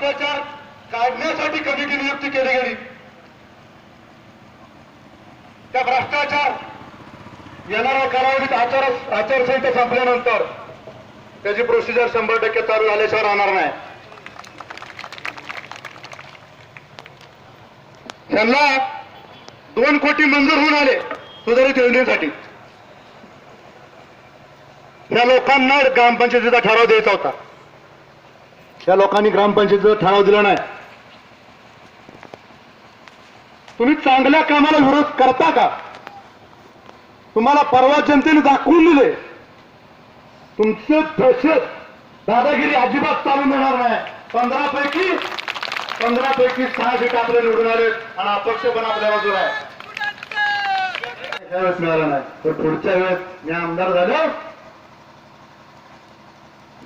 भ्रष्टाचार काढण्यासाठी कमिटी नियुक्ती केली गेली. त्या भ्रष्टाचार येणाऱ्या कालावधीत आचार आचारसंहिता संपल्यानंतर त्याची प्रोसिजर शंभर टक्के चालू झाल्याशिवाय राहणार नाही. त्यांना दोन कोटी मंजूर होऊन आले सुधारित योजनेसाठी. या लोकांना ग्रामपंचायतीचा ठराव द्यायचा होता. या लोकांनी ग्रामपंचायतीचा ठराव दिला नाही. तुम्ही चांगल्या कामाला विरोध करता का? तुम्हाला परवा जनतेने दाखवून दिले. तुमचं दहशत दादागिरी अजिबात चालू मिळणार नाही. पंधरा पैकी पंधरा पैकी सहा सीट आपले निवडून आले आणि अपक्ष पण आपल्या बाजूला आहे. त्यावेळेस मिळाला नाही तर पुढच्या वेळेस मी आमदार झालो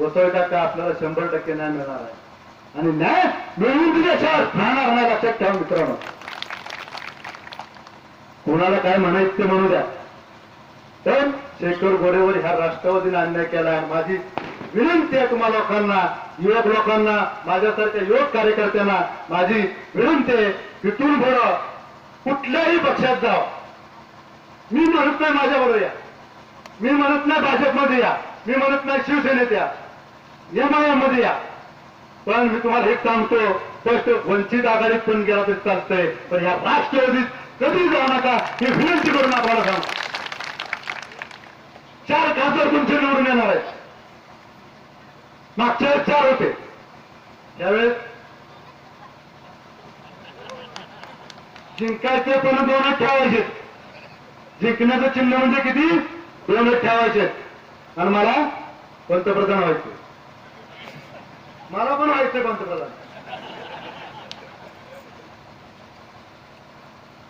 बसवता का आपल्याला शंभर टक्के न्याय मिळणार आहे. आणि न्याय मिळवून दिल्याशिवाय राहणार नाही लक्षात ठेवा मित्रांनो. कोणाला काय म्हणायचं ते म्हणू द्या. तर शेखर गोरेवर ह्या राष्ट्रवादीने अन्याय केला आहे. माझी विनंती आहे तुम्हा लोकांना युवक लोकांना माझ्यासारख्या युवक कार्यकर्त्यांना माझी विनंती आहे तिथून पुढं कुठल्याही पक्षात जाव मी म्हणत नाही माझ्याबरोबर या. मी म्हणत नाही भाजपमध्ये या. मी म्हणत नाही शिवसेनेत या. एमआयएममध्ये या. पण मी तुम्हाला एक सांगतो स्पष्ट वंचित आघाडीत पण गेला तरी चालतंय. पण या राष्ट्रवादीत कधी जाऊ नका हे विनंती करून आपल्याला सांगतो. चार खासदार तुमचे निवडून येणार आहेत. मागच्या वेळेस चार होते. त्यावेळेस जिंकायचे पण दोनच ठेवायचे. जिंकण्याचं चिन्ह म्हणजे किती? दोनच ठेवायचे. आणि मला पंतप्रधान व्हायचे. मला पण व्हायचंय पंतप्रधान.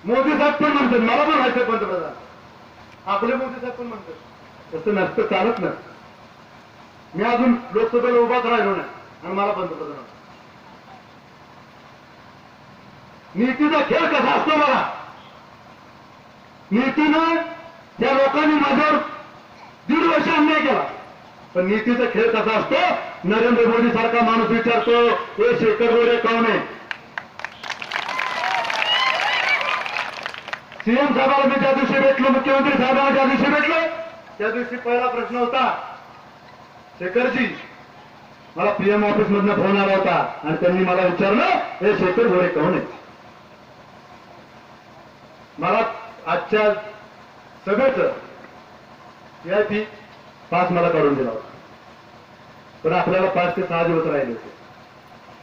मोदी साहेब पण म्हणतात मला पण व्हायचंय पंतप्रधान. आपले मोदी साहेब पण म्हणतात. तसं नसतं चालत ना मी अजून लोकसभेला उभाच राहिलो नाही आणि मला पंतप्रधान नीतीचा खेळ कसा असतो बघा. नीतीनं त्या लोकांनी माझ्यावर दीड वर्ष अन्याय केला. पण नीतीचा खेळ कसा असतो? नरेंद्र मोदी सारखा माणूस विचारतो हे शेखर गोरे कौन आहे? सीएम साहेबाला मी ज्या दिवशी भेटलो मुख्यमंत्री साहेबांना ज्या दिवशी भेटलो त्या दिवशी पहिला प्रश्न होता शेखरजी मला पीएम ऑफिस मधनं फोन आला होता आणि त्यांनी मला विचारलं हे शेखर गोरे कौन आहे? मला आजच्या सभेच या पास मला काढून दिला होता. तर आपल्याला पाच ते सहा दिवस राहिले होते.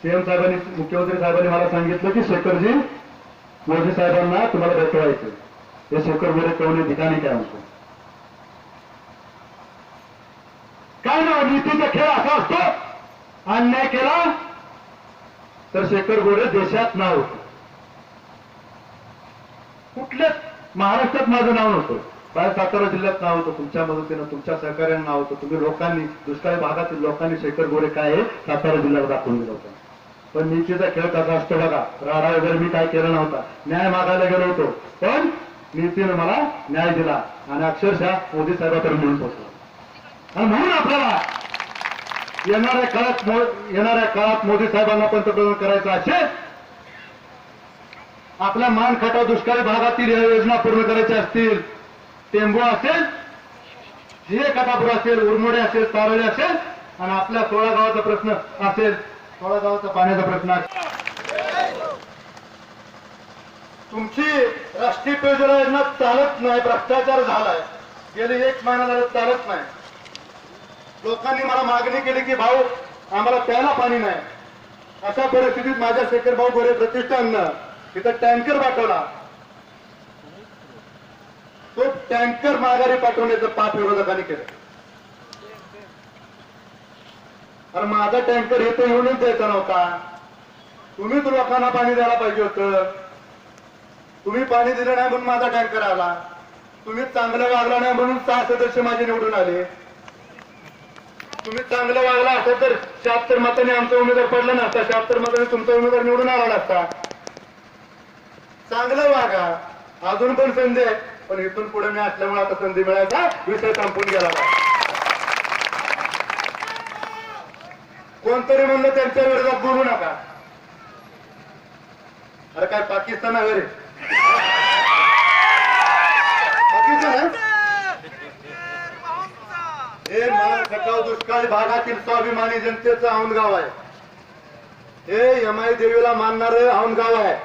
सीएम साहेबांनी मुख्यमंत्री साहेबांनी मला सांगितलं की शेखरजी मोदी साहेबांना तुम्हाला भेटवायचं हे शेखर गोरे कोणी ठिकाणी काय म्हणतो? काय ना नीतीचा खेळ असा असतो. अन्याय केला तर शेखर गोरे देशात नाव होत. कुठल्याच महाराष्ट्रात माझं नाव नव्हतं. बाहेर सातारा जिल्ह्यात नाव होतं तुमच्या मदतीनं तुमच्या सहकार्यानं नाव होतं तुम्ही लोकांनी दुष्काळी भागातील लोकांनी शेखर गोरे काय आहे सातारा जिल्ह्यात दाखवून दिलं होतं. पण नीतीचा खेळ कसा असतो बघा. राडा वगैरे मी काय केला नव्हता. न्याय मागायला गेलो होतो. पण नीतीनं मला न्याय दिला. आणि अक्षरशः मोदी साहेबांकडे म्हणून पोहोचला. आणि म्हणून आपल्याला येणाऱ्या काळात येणाऱ्या काळात मोदी साहेबांना पंतप्रधान करायचं असेल आपल्या मान खटाव दुष्काळी भागातील या योजना पूर्ण करायच्या असतील. टेंबू असेल जिहे कटापूर असेल उरमोडे असेल तारोळे असेल आणि आपल्या सोळा गावाचा प्रश्न असेल सोळा गावाचा पाण्याचा प्रश्न असेल. तुमची राष्ट्रीय पेयजल योजना चालत नाही भ्रष्टाचार झालाय. गेले एक महिना झालं चालत नाही. लोकांनी मला मागणी केली की भाऊ आम्हाला प्यायला पाणी नाही. अशा परिस्थितीत माझ्या शेखर भाऊ गोरे प्रतिष्ठाननं तिथं टँकर पाठवला. तो टँकर माघारी पाठवण्याचं पाप विरोधकांनी केलं. अरे माझा टँकर येतो येऊनच द्यायचा नव्हता. तुम्हीच लोकांना पाणी द्यायला पाहिजे होतं. तुम्ही पाणी दिलं नाही म्हणून माझा टँकर आला. तुम्ही चांगलं वागला नाही म्हणून सहा सदस्य माझे निवडून आले. तुम्ही चांगलं वागला असं तर शहात्तर मताने आमचा उमेदवार पडला नसता. शहात्तर मताने तुमचा उमेदवार निवडून आला नसता. चांगलं वागा. अजून पण संधी आहे. पण इथून पुढे मी असल्यामुळे आता संधी मिळायचा. विषय संपून गेला कोणतरी म्हणलं त्यांच्या विरोधात बोलू नका. अरे काय पाकिस्तान आहे रे? हे मान दुष्काळी भागातील स्वाभिमानी जनतेचं औंधगाव आहे. हे यमाई देवीला मानणार औंधगाव आहे.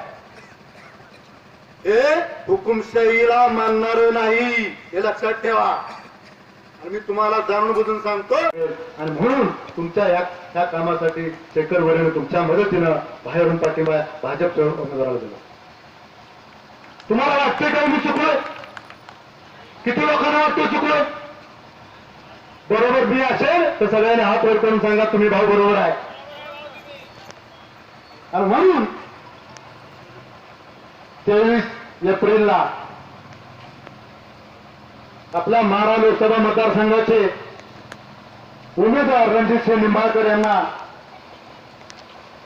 हे हुकुमशाहीला मानणार नाही हे लक्षात ठेवा. आणि मी तुम्हाला जाणून बुजून सांगतो. आणि म्हणून तुमच्या या या कामासाठी शेखर वरील तुमच्या मदतीनं बाहेरून पाठिंबा भाजपच्या उमेदवाराला दिला. तुम्हाला वाटते काय मी चुकलोय? किती लोकांना वाटतो चुकलोय? बरोबर मी असेल तर सगळ्यांनी हात वर करून सांगा तुम्ही भाऊ बरोबर आहे. आणि म्हणून तेवीस एप्रिलला. आपल्या मारा लोकसभा मतदारसंघाचे उमेदवार रणजितसिंह निंबाळकर यांना.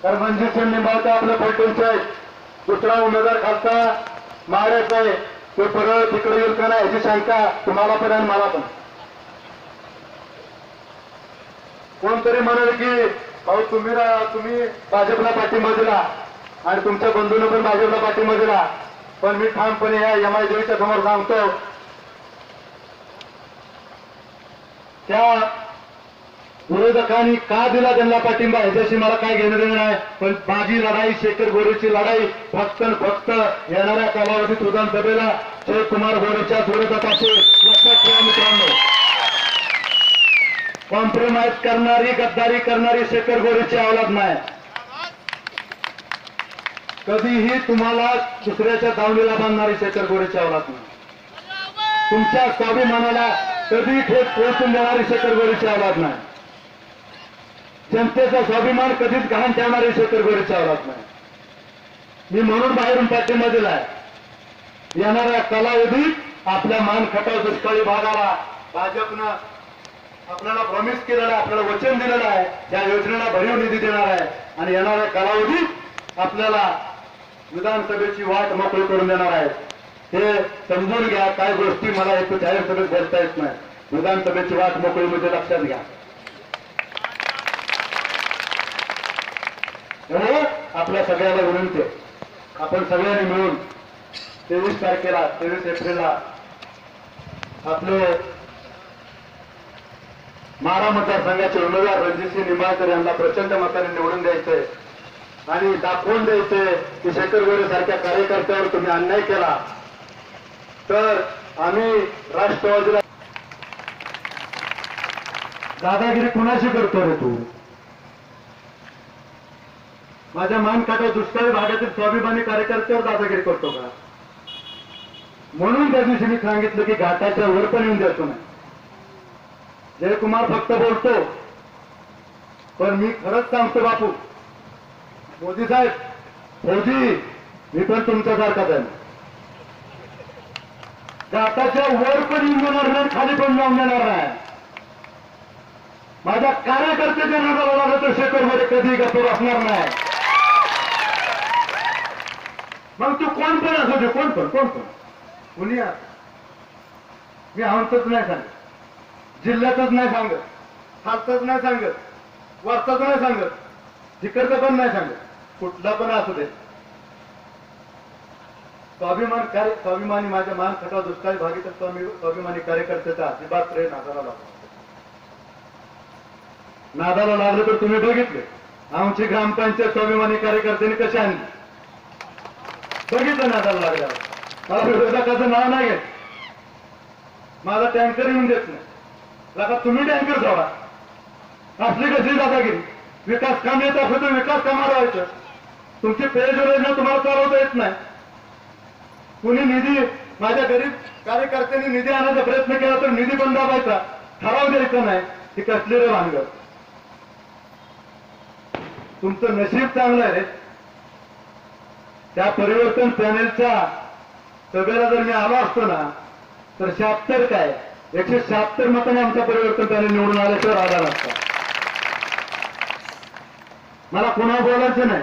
तर रणजितसिंह निंबाळकर आपले पलटूनचे दुसरा उमेदवार खालचा माड्याचा आहे. तो परळ तिकडे येईल का नाही याची शंका तुम्हाला पण आणि मला पण. कोणतरी म्हणाल की भाऊ तुम्ही तुम्ही भाजपला पाठिंबा दिला आणि तुमच्या बंधूनं पण भाजपला पाठिंबा दिला. पण मी ठामपणे या यमाई देवीच्या समोर सांगतो त्या विरोधकांनी का दिला त्यांना पाठिंबा ह्याच्याशी मला काय घेणं देणं नाही. पण माझी लढाई शेखर गोरेची लढाई फक्त फक्त येणाऱ्या कालावधीत विधानसभेला जयकुमार गोरेच्या विरोधात असेल लक्षात ठेवा मित्रांनो. कॉम्प्रोमाइज करणारी गद्दारी करणारी शेखर गोरेची औलाद नाही. कधीही तुम्हाला दुसऱ्याच्या दावणीला बांधणारी शेखर गोरेची अवलाद नाही. तुमच्या स्वाभिमानाला कधी ठेप पोहोचून देणारी शेखर गोरेची अवलाद नाही. जनतेचा स्वाभिमान कधीच गहाण ठेवणारी शेखर गोरेची अवलाद नाही. मी म्हणून बाहेरून पाठिंबा दिलाय येणाऱ्या कालावधी आपल्या मान खटाव दुष्काळी भागाला भाजपनं आपल्याला प्रॉमिस केलेलं आहे आपल्याला वचन दिलेलं आहे या योजनेला भरीव निधी देणार आहे. आणि येणाऱ्या कालावधीत आपल्याला विधानसभेची वाट मोकळी करून देणार आहे हे समजून घ्या काय गोष्टी मला एक जाहीर सभेत बोलता येत नाही. विधानसभेची वाट मोकळी म्हणजे लक्षात घ्या. आपल्या सगळ्याला विनंती आपण सगळ्यांनी मिळून तेवीस तारखेला तेवीस एप्रिलला आपले मारा मतदारसंघाचे उमेदवार रणजितसिंह निंबाळकर यांना प्रचंड मताने निवडून द्यायचंय. आणि दाखवून द्यायचे की शेखर गोरे सारख्या कार्यकर्त्यावर तुम्ही अन्याय केला. तर आम्ही राष्ट्रवादीला दादागिरी कुणाशी करतो रे तू? माझ्या मान दुष्काळी भागातील स्वाभिमानी कार्यकर्त्यावर दादागिरी करतो का? म्हणून त्या दिवशी मी सांगितलं की घाटाच्या वर पण येऊन द्यायचो नाही. जयकुमार फक्त बोलतो पण मी खरंच सांगतो बापू मोदी साहेब फौजी मी पण तुमच्यासारखाच आहे. जाताच्या वर पण येऊन देणार नाही खाली पण जाऊन देणार नाही. माझ्या कार्यकर्त्याच्या नादाला लागलं तर शेकडमध्ये कधी गप्प बसणार नाही. मग तू कोण पण असू दे कोण पण कोण पण. कुणी मी आमचंच नाही सांगत. जिल्ह्यातच नाही सांगत. खालचंच नाही सांगत. वरचाच नाही सांगत. तिकडचं पण नाही सांगत. कुठला पण असू दे. स्वाभिमान कार्य स्वाभिमानी माझ्या मान खटा दुष्काळी भागीत स्वामी स्वाभिमानी कार्यकर्त्याचा अजिबात प्रेम नादाला लागला नादाला लागलं तर तुम्ही बघितले. आमची ग्रामपंचायत स्वाभिमानी कार्यकर्त्यांनी कशी आणली? बघितलं नादाला लागल्यावर. मला विरोधकाचं नाव नाही घेत. माझा टँकर येऊन देत नाही. लगा तुम्ही टँकर सोडा. असली कशी दादागिरी विकास काम येत असं तर विकास कामाला व्हायचं. तुमची पेज योजना तुम्हाला चालवता येत नाही. कुणी निधी माझ्या गरीब कार्यकर्त्यांनी निधी आणण्याचा प्रयत्न केला तर निधी बंद दाबायचा ठराव द्यायचा नाही. हे कसली रे भानगड? तुमचं नशीब चांगलं आहे. त्या परिवर्तन पॅनेलच्या सभेला जर मी आलो असतो ना तर शहात्तर काय? एकशे शहात्तर मताने आमचा परिवर्तन पॅनेल निवडून आल्याशिवाय आला नसता मला पुन्हा बोलायचं नाही.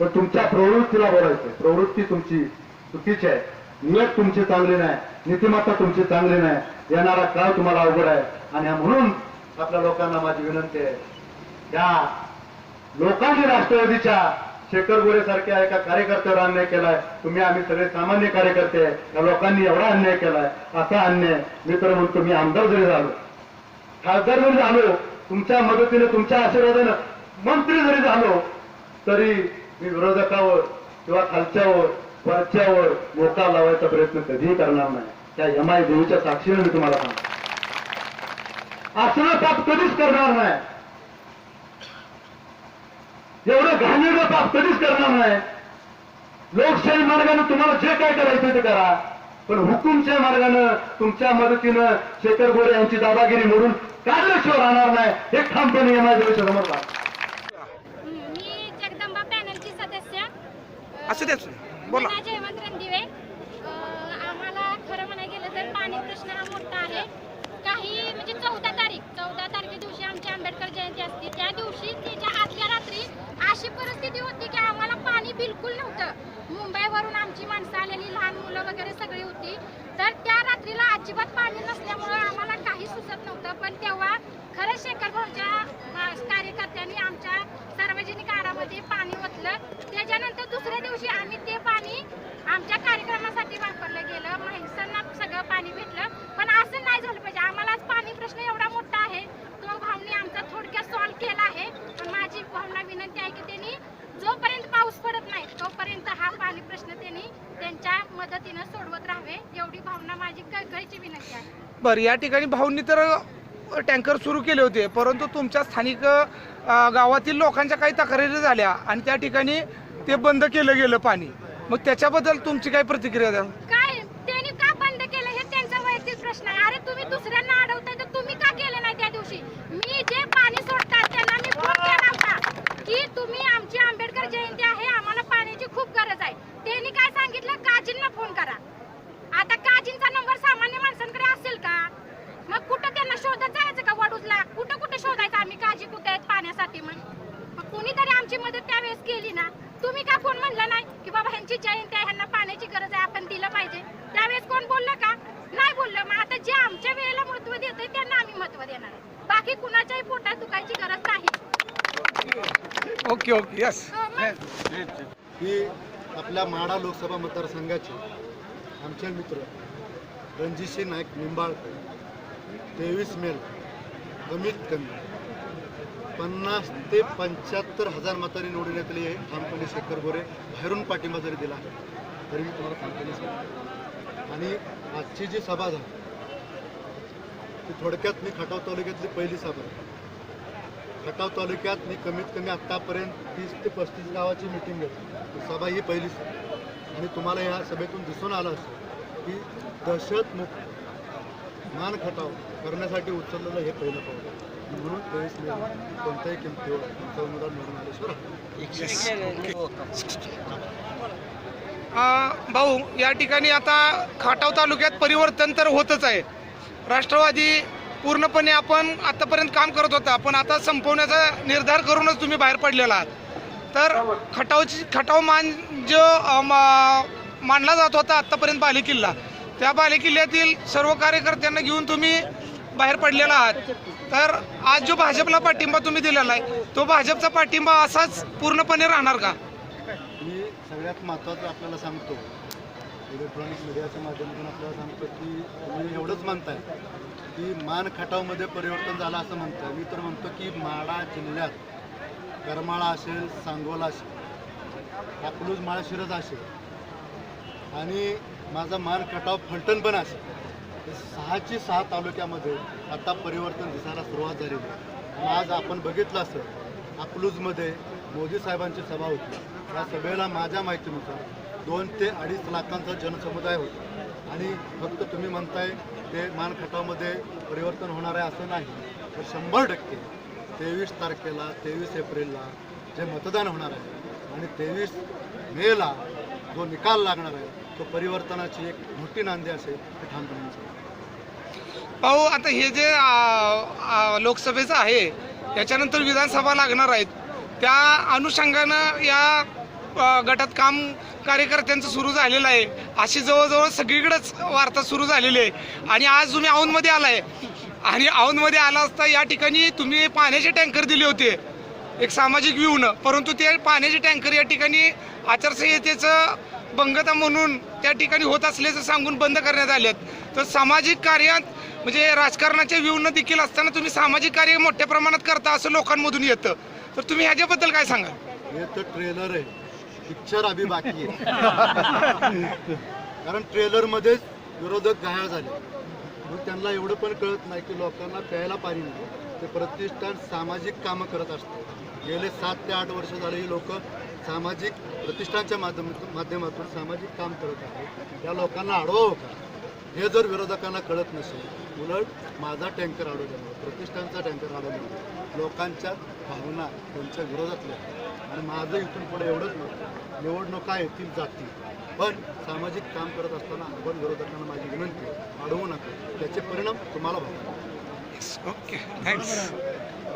पण तुमच्या प्रवृत्तीला बोलायचं प्रवृत्ती तुमची चुकीची आहे. नियत तुमची चांगली नाही. नीतिमत्ता तुमची चांगली नाही. येणारा काळ तुम्हाला अवघड आहे. आणि म्हणून आपल्या लोकांना माझी विनंती आहे. या लोकांनी राष्ट्रवादीच्या शेखर गोरे सारख्या एका कार्यकर्त्यावर अन्याय केलाय. तुम्ही आम्ही सगळे सामान्य कार्यकर्ते या लोकांनी एवढा अन्याय केलाय. असा अन्याय मी तर म्हणतो मी आमदार जरी झालो खासदार जरी झालो तुमच्या मदतीने तुमच्या आशीर्वादानं मंत्री जरी झालो तरी मी विरोधकावर किंवा खालच्यावर वरच्यावर मोका लावायचा प्रयत्न कधीही करणार नाही. त्या यमाई देवीच्या साक्षीने मी तुम्हाला सांगतो. असणं पाप कधीच करणार नाही. एवढं घाणेरडं पाप कधीच करणार नाही. लोकशाही मार्गाने तुम्हाला जे काय करायचं ते करा. पण हुकुमच्या मार्गानं तुमच्या मदतीनं शेखर गोरे यांची दादागिरी मोडून काढल्याशिवाय राहणार नाही. हे ठामपणे या देवीच्या समोर राहा. मी जगदंबा पॅनलची सदस्य अ, असू द्याच बोला. मीना जयवंत रणदिवे आम्हाला खरं म्हणायला गेलं तर पाणी प्रश्न हा मोठा आहे. काही म्हणजे चौदा तारीख चौदा तारखे दिवशी आमची आंबेडकर जयंती असते. त्या दिवशी त्याच्या आदल्या रात्री अशी परिस्थिती होती की आम्हाला पाणी बिलकुल नव्हतं. मुंबईवरून आमची माणसं आलेली लहान मुलं वगैरे सगळी होती. तर त्या रात्रीला अजिबात पाणी नसल्यामुळं आम्हाला काही सुचत नव्हतं. पण तेव्हा खरंच शेखर भाऊच्या कार्यकर्त्यांनी आमच्या सार्वजनिक आडामध्ये पाणी ओतलं. त्याच्यानंतर दुसऱ्या दिवशी आम्ही ते पाणी आमच्या कार्यक्रमासाठी वापरलं गेलं. माणसांना सगळं पाणी भेटलं. पण असं नाही झालं पाहिजे. आम्हाला आज पाणी प्रश्न एवढा मोठा आहे. तो भावनी आमचा थोडक्यात सॉल्व्ह केला आहे. पण माझी भावना विनंती आहे की त्यांनी जोपर्यंत पाऊस पडत नाही तोपर्यंत हा पाणी प्रश्न त्यांनी त्यांच्या मदतीनं सोडवत राहावे. एवढी भावना माझी कळकळीची विनंती आहे. बरं या ठिकाणी भाऊंनी तर टँकर सुरू केले होते. परंतु तुमच्या स्थानिक गावातील लोकांच्या काही तक्रारी झाल्या आणि त्या ठिकाणी ते बंद केलं गेलं पाणी. मग त्याच्याबद्दल तुमची काय प्रतिक्रिया द्या काय त्यांनी का बंद केलं हे त्यांचा वैयक्तिक प्रश्न आहे अरे तुम्ही दुसऱ्यांना अडवताय तर तुम्ही का केलं नाही त्या दिवशी मी जे पाणी सोडतात त्यांना मी फोन केला होता की तुम्ही आमची आंबेडकर जयंती आहे आम्हाला पाण्याची खूप गरज आहे त्यांनी काय सांगितलं काजींना फोन करा आता काजींचा नंबर सामान्य माणसांकडे असेल का मग कुठं त्यांना शोधत जायचं का वडूजला कुठं कुठं शोधायचं आम्ही काजी कुठे आहेत पाण्यासाठी मग मग कुणीतरी आमची मदत त्यावेळेस केली ना तुम्ही का कोण म्हणलं नाही की बाबा ह्यांची जयंती आहे ह्यांना पाण्याची गरज आहे आपण दिलं पाहिजे त्यावेळेस कोण बोललं का नाही बोललं मग आता जे आमच्या वेळेला महत्त्व देत त्यांना आम्ही महत्त्व देणार आहे बाकी कुणाच्याही पोटात दुखायची गरज नाही ओके यस ही आपल्या माडा लोकसभा मतदारसंघाचे आमचे मित्र रणजितसिंह नाईक निंबाळकर तेवीस मेल कमीत कमी पन्नास ते पंच्याहत्तर हजार मतांनी निवडून येतले हे ठामपणे शेखर गोरे बाहेरून पाठिंबा जरी दिला तरी मी तुम्हाला ठामपणे सांगतो. आणि आजची जी सभा झाली ती थोडक्यात मी खटाव तालुक्यातली पहिली सभा खटाव तालुक्यात मी कमीत कमी आत्तापर्यंत तीस ते पस्तीस गावाची मिटिंग घेतली. सभा ही पहिलीच आहे. आणि तुम्हाला या सभेतून दिसून आलं असेल की दहशतमुक्त मान खटाव करण्यासाठी उचललेलं हे पहिलं पाऊल म्हणून तेवीस मे कोणत्याही किमतीवर तुमचा उमेदवार निवडून आल्याशिवाय अ, भाऊ या ठिकाणी आता खाटाव तालुक्यात परिवर्तन तर होतच आहे. राष्ट्रवादी पूर्णपणे आपण आतापर्यंत काम करत होता पण आता संपवण्याचा निर्धार करूनच तुम्ही बाहेर पडलेला आहात. तर खटावची खटाव मान जो मा- मानला जात होता आत्तापर्यंत बालेकिल्ला त्या बालेकिल्ल्यातील सर्व कार्यकर्त्यांना घेऊन तुम्ही बाहेर पडलेला आहात. तर आज जो भाजपला पाठिंबा तुम्ही दिलेला आहे तो भाजपचा पाठिंबा असाच पूर्णपणे राहणार का? मी सगळ्यात महत्त्वाचं आपल्याला सांगतो इलेक्ट्रॉनिक मीडियाच्या माध्यमातून आपल्याला सांगतो की तुम्ही एवढंच मानताय की मान खटावमध्ये परिवर्तन झालं असं म्हणतं मी तर म्हणतो की माडा जिल्ह्यात करमाळा असेल सांगोला असेल अकलूज माळशिरज असेल आणि माझा मान खटाव फलटण पण असेल. सहाची सहा तालुक्यामध्ये आता परिवर्तन दिसायला सुरुवात झाली. आणि आज आपण बघितलं असेल अकलूजमध्ये मोदी साहेबांची सभा होती. या सभेला माझ्या माहितीनुसार दोन ते अडीच लाखांचा जनसमुदाय होता. आणि फक्त तुम्ही म्हणताय ते मानखटामध्ये परिवर्तन होणार आहे असं नाही. तर शंभर टक्के तेवीस तारखेला तेवीस एप्रिलला जे मतदान होणार आहे आणि तेवीस मेला जो निकाल लागणार आहे तो परिवर्तनाची एक मोठी नांदी असेल हे ठामपणे भाऊ आता हे जे लोकसभेचं आहे याच्यानंतर विधानसभा लागणार आहेत. त्या अनुषंगानं या गटात काम कार्यकर्त्यांचं सुरू झालेलं आहे. अशी जवळजवळ सगळीकडेच वार्ता सुरू झालेली आहे. आणि आज तुम्ही औंधमध्ये आलाय. आणि औंधमध्ये आला असता या ठिकाणी तुम्ही पाण्याचे टँकर दिले होते. एक सामाजिक व्यूनं परंतु ते पाण्याचे टँकर या ठिकाणी आचारसंहितेचं भंगता म्हणून त्या ठिकाणी होत असल्याचं सांगून बंद करण्यात आलेत. तर सामाजिक कार्यात म्हणजे राजकारणाच्या व्यूनं देखील असताना तुम्ही सामाजिक कार्य मोठ्या प्रमाणात करता असं लोकांमधून येतं. तर तुम्ही ह्याच्याबद्दल काय सांगाल? हे तर ट्रेलर आहे. पिक्चर अभी बाकी आहे. कारण ट्रेलरमध्येच विरोधक घायाळ झाले. मग त्यांना एवढं पण कळत नाही की लोकांना प्यायला पाणी नाही. ते प्रतिष्ठान सामाजिक कामं करत असते गेले सात ते आठ वर्ष झाले ही लोक सामाजिक प्रतिष्ठानच्या माध्यमातून माध्यमातून सामाजिक काम करत आहेत. त्या लोकांना अडवावं हो का? हे जर विरोधकांना कळत नसेल उलट माझा टँकर अडवल्यामुळे प्रतिष्ठानचा टँकर अडवल्यामुळे लोकांच्या भावना त्यांच्या विरोधातल्या आणि माझं इथून पुढे एवढंच नव्हतं निवडणुका येतील जातील. पण सामाजिक काम करत असताना आपण विरोधकांना माझी विनंती अडवू नका. त्याचे परिणाम तुम्हाला ओके थँक्स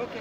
ओके.